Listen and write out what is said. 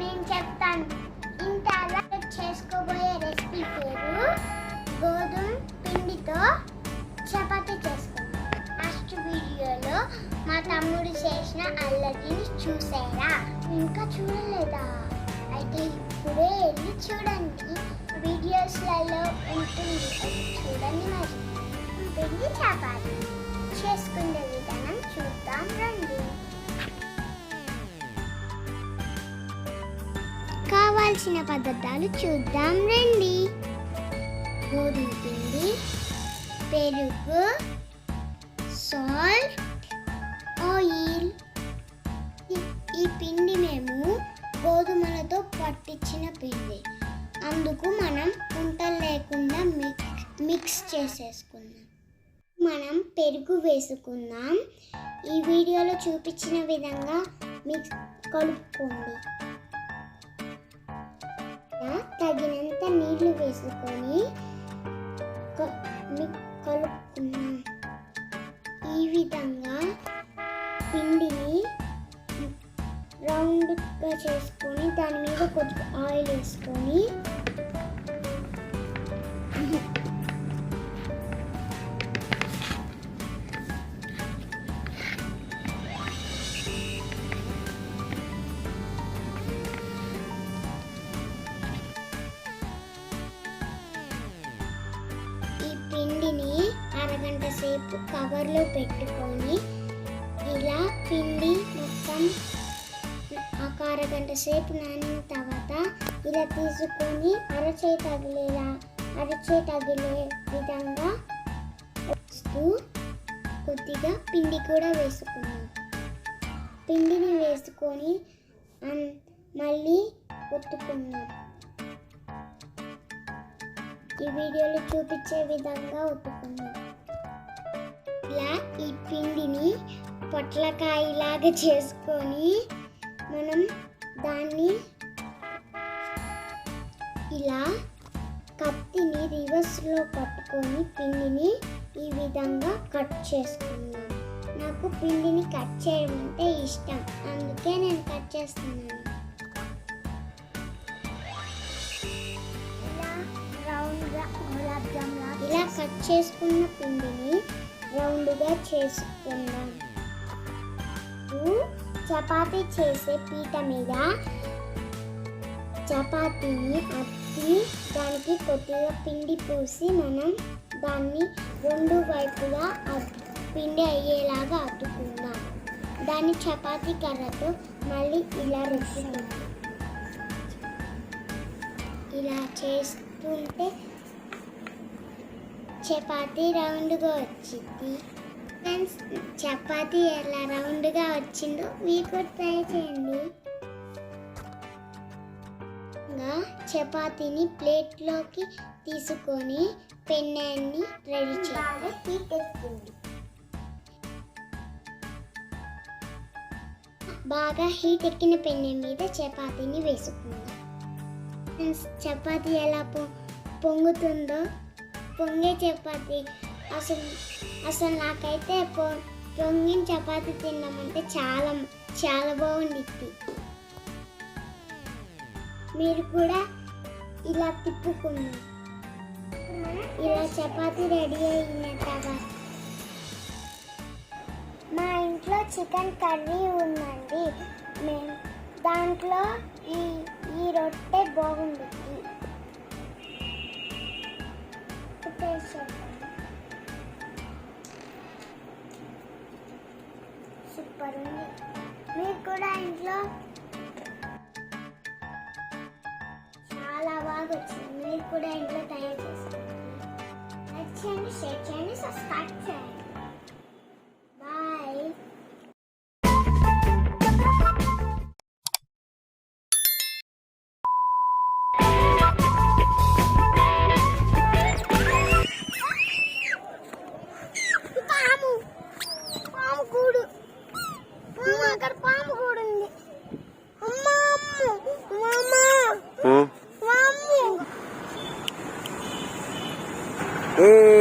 నేను చెప్తాను. ఇంత అలా చేసుకోబోయే రెసిపీ పేరు గోధుమ పిండితో చపాతీ చేసుకుంటాం లాస్ట్ వీడియోలో మా తమ్ముడు చేసిన అల్లరిని చూసారా? ఇంకా చూడలేదా? అయితే ఇప్పుడే వెళ్ళి చూడండి. వీడియోస్లలో ఉంటుంది చూడండి మరి. పిండి చపాతీ చేసుకునే కావాల్సిన పదార్థాలు చూద్దాం రండి. గోధుమ పిండి పెరుగు సాల్ట్ ఆయిల్ ఈ పిండి మేము గోధుమలతో పట్టించిన పిండి. అందుకు మనం ఉంటలు లేకుండా మిక్స్ మిక్స్ చేసేసుకుందాం. మనం పెరుగు వేసుకుందాం. ఈ వీడియోలో చూపించిన విధంగా మిక్స్ కలుపుకోండి. తగినంత నీళ్ళు వేసుకొని కలుపుకున్నాం ఈ విధంగా పిండిని రౌండ్గా చేసుకొని దాని మీద కొద్దిగా ఆయిల్ వేసుకొని సేపు కవర్లో పెట్టుకొని ఇలా పిండి మొత్తం ఒక అరగంట సేపు నానిన తర్వాత ఇలా తీసుకొని అరచేయి తగిలేలా అరచేయి తగిలే విధంగా వస్తూ కొద్దిగా పిండి కూడా వేసుకున్నాం పిండిని వేసుకొని మళ్ళీ ఒత్తుకున్నాం ఈ వీడియోలో చూపించే విధంగా ఒత్తుకున్నాం పొట్లకాయలాగా చేసుకొని మనం దాన్ని ఇలా కత్తిని రివర్స్లో పట్టుకొని పిండిని ఈ విధంగా కట్ చేసుకున్నాం. నాకు పిండిని కట్ చేయడం అంటే ఇష్టం. అందుకే నేను కట్ చేస్తున్నాను. ఇలా కట్ చేసుకున్న పిండిని రౌండ్గా చేసుకుందాం. ఇప్పుడు చపాతీ చేసే పీట మీద చపాతీని అద్ది దానికి కొద్దిగా పిండి పూసి మనం దాన్ని రెండు వైపులా పిండి అయ్యేలాగా అద్దుకుందాం. దాన్ని చపాతీ కర్రతో మళ్ళీ ఇలా రుద్దుకుందాం ఇలా చేస్తుంటే చపాతీ రౌండ్గా వచ్చింది ఫ్రెండ్స్ చపాతీ ఎలా రౌండ్ రౌండ్గా వచ్చిందో మీకు ట్రై చేయండి. ఇంకా చపాతీని ప్లేట్లోకి తీసుకొని పెన్నాన్ని రెడీ చేయాలి బాగా హీట్ ఎక్కిన పెన్నె మీద చపాతీని వేసుకుందాం. చపాతీ ఎలా పొ పొంగుతుందో పొంగే చపాతీ అసలు అసలు నాకైతే పొ రొంగిన చపాతి తిన్నామంటే చాలా చాలా బాగుండిద్ది. మీరు కూడా ఇలా తిప్పుకున్నాం ఇలా చపాతి రెడీ అయిన తర్వాత మా ఇంట్లో చికెన్ కర్రీ ఉందండి. మేము దాంట్లో ఈ ఈ రొట్టె బాగుంటుంది సూపర్ ఉంది మీరు కూడా ఇంట్లో? చాలా బాగా వచ్చింది. మీరు కూడా ఇంట్లో తయారు చేస్తారు లైక్ షేర్ చేయండి సబ్స్క్రైబ్ చేయండి. Hey.